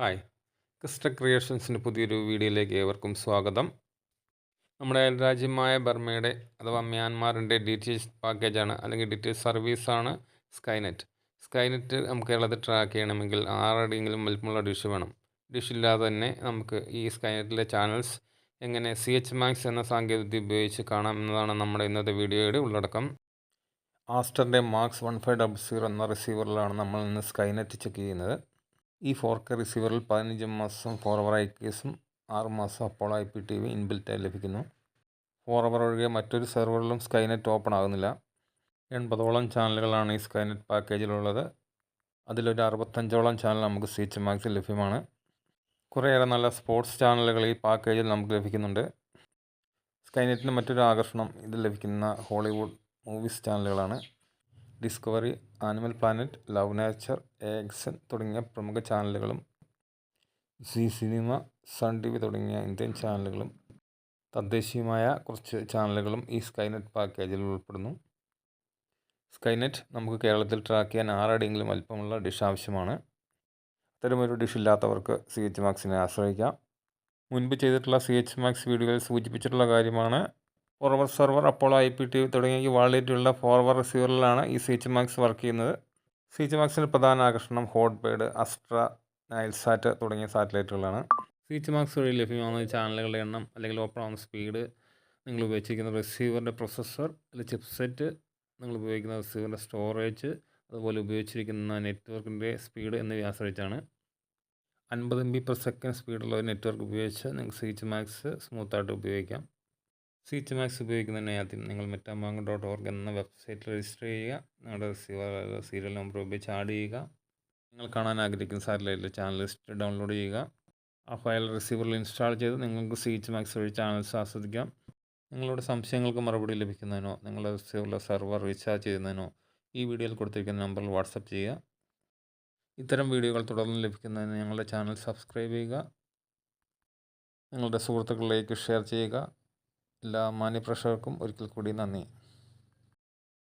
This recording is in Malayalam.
ഹായ്. ക്രിസ്റ്റ ക്രിയേഷൻസിന്റെ പുതിയൊരു വീഡിയോയിലേക്ക് ഏവർക്കും സ്വാഗതം. നമ്മുടെ രാജ്യമായ ബർമയുടെ അഥവാ മ്യാൻമാറിന്റെ ഡി പാക്കേജാണ് അല്ലെങ്കിൽ ഡി സർവീസാണ് സ്കൈനെറ്റ്. സ്കൈനെറ്റ് നമുക്ക് കേരളത്തിൽ ട്രാക്ക് ചെയ്യണമെങ്കിൽ ആറടിയെങ്കിലും വലിപ്പമുള്ള ഡിഷ് വേണം. ഡിഷ് ഇല്ലാതെ തന്നെ നമുക്ക് ഈ സ്കൈനെറ്റിലെ ചാനൽസ് എങ്ങനെ സി എച്ച് മാക്സ് എന്ന സാങ്കേതികവിദ്യ ഉപയോഗിച്ച് കാണാം എന്നതാണ് നമ്മുടെ ഇന്നത്തെ വീഡിയോയുടെ ഉള്ളടക്കം. ആസ്റ്ററിന്റെ max one five double zero എന്ന റിസീവറിലാണ് നമ്മൾ ഇന്ന് സ്കൈനെറ്റ് ചെക്ക് ചെയ്യുന്നത്. ഈ ഫോർ കെ റിസീവറിൽ പതിനഞ്ച് മാസം ഫോർവർ ഐ കേസും ആറ് മാസം അപ്പോൾ ഐ പി ടി വി ഇൻബിൽറ്റായി ലഭിക്കുന്നു. ഫോർവർ ഒഴികെ മറ്റൊരു സെർവറിലും സ്കൈനെറ്റ് ഓപ്പൺ ആകുന്നില്ല. എൺപതോളം ചാനലുകളാണ് ഈ സ്കൈനെറ്റ് പാക്കേജിലുള്ളത്. അതിലൊരു അറുപത്തഞ്ചോളം ചാനൽ നമുക്ക് സി എച്ച് മാക്സിൽ ലഭ്യമാണ്. കുറേയേറെ നല്ല സ്പോർട്സ് ചാനലുകൾ ഈ പാക്കേജിൽ നമുക്ക് ലഭിക്കുന്നുണ്ട്. സ്കൈനെറ്റിന് മറ്റൊരു ആകർഷണം ഇത് ലഭിക്കുന്ന ഹോളിവുഡ് മൂവീസ് ചാനലുകളാണ്. Discovery Animal Planet love nature എക്സൻ തുടങ്ങിയ പ്രമുഖ ചാനലുകളും Zee Cinema Sun T V തുടങ്ങിയ ഇന്ത്യൻ ചാനലുകളും തദ്ദേശീയമായ കുറച്ച് ചാനലുകളും ഈ സ്കൈനെറ്റ് പാക്കേജിൽ ഉൾപ്പെടുന്നു. സ്കൈനെറ്റ് നമുക്ക് കേരളത്തിൽ ട്രാക്ക് ചെയ്യാൻ ആറടിയെങ്കിലും അല്പമുള്ള ഡിഷ് ആവശ്യമാണ്. അത്തരമൊരു ഡിഷ് ഇല്ലാത്തവർക്ക് സി എച്ച് മാക്സിനെ ആശ്രയിക്കാം. മുൻപ് ചെയ്തിട്ടുള്ള സി എച്ച് മാക്സ് വീഡിയോയിൽ സൂചിപ്പിച്ചിട്ടുള്ള കാര്യമാണ് ഫോർവർ സെർവർ അപ്പോൾ ഐ പി ടി തുടങ്ങിയ വാളിറ്റിയുള്ള ഫോർവേഡ് റിസീവറിലാണ് ഈ സി എച്ച് മാക്സ് വർക്ക് ചെയ്യുന്നത്. സി എച്ച് മാക്സിന്റെ പ്രധാന ആകർഷണം ഹോട്ട് ബേഡ് അസ്ട്ര നൈൽസാറ്റ് തുടങ്ങിയ സാറ്റലൈറ്റുകളാണ് സി എച്ച് മാക്സ് വഴി ലഭ്യമാകുന്ന ചാനലുകളുടെ എണ്ണം അല്ലെങ്കിൽ ഓപ്പൺ ആവുന്ന സ്പീഡ് നിങ്ങൾ ഉപയോഗിച്ചിരിക്കുന്ന റിസീവറിന്റെ പ്രൊസസ്സർ അല്ലെങ്കിൽ ചിപ്സെറ്റ് നിങ്ങൾ ഉപയോഗിക്കുന്ന റിസീവറിന്റെ സ്റ്റോറേജ് അതുപോലെ ഉപയോഗിച്ചിരിക്കുന്ന നെറ്റ്വർക്കിന്റെ സ്പീഡ് എന്നിവയെ ആശ്രയിച്ചാണ്. അൻപത് എം ബി പെർ സെക്കൻഡ് സ്പീഡുള്ള ഒരു നെറ്റ്വർക്ക് ഉപയോഗിച്ച് നിങ്ങൾക്ക് സി എച്ച് മാക്സ് സ്മൂത്തായിട്ട് ഉപയോഗിക്കാം. സി എച്ച് മാക്സ് ഉപയോഗിക്കുന്നതിന് ആദ്യം നിങ്ങൾ മെറ്റാമാങ് ഡോട്ട് ഓർഗ് എന്ന വെബ്സൈറ്റിൽ രജിസ്റ്റർ ചെയ്യുക. നിങ്ങളുടെ റിസീവർ സീരിയൽ നമ്പർ ഉപയോഗിച്ച് ആഡ് ചെയ്യുക. നിങ്ങൾ കാണാൻ ആഗ്രഹിക്കുന്ന സാറ്റലൈറ്റിലെ ചാനൽ ലിസ്റ്റ് ഡൗൺലോഡ് ചെയ്യുക. ആ ഫയൽ റിസീവറിൽ ഇൻസ്റ്റാൾ ചെയ്ത് നിങ്ങൾക്ക് സീറ്റ് മാക്സ് വഴി ചാനൽസ് ആസ്വദിക്കാം. നിങ്ങളുടെ സംശയങ്ങൾക്ക് മറുപടി ലഭിക്കുന്നതിനോ നിങ്ങളുടെ റിസീവറിലെ സെർവർ റീചാർജ് ചെയ്യുന്നതിനോ ഈ വീഡിയോയിൽ കൊടുത്തിരിക്കുന്ന നമ്പറിൽ വാട്സപ്പ് ചെയ്യുക. ഇത്തരം വീഡിയോകൾ തുടർന്ന് ലഭിക്കുന്നതിന് ഞങ്ങളുടെ ചാനൽ സബ്സ്ക്രൈബ് ചെയ്യുക. നിങ്ങളുടെ സുഹൃത്തുക്കളിലേക്ക് ഷെയർ ചെയ്യുക. എല്ലാ മാന്യപ്രേക്ഷകർക്കും ഒരിക്കൽ കൂടി നന്ദി.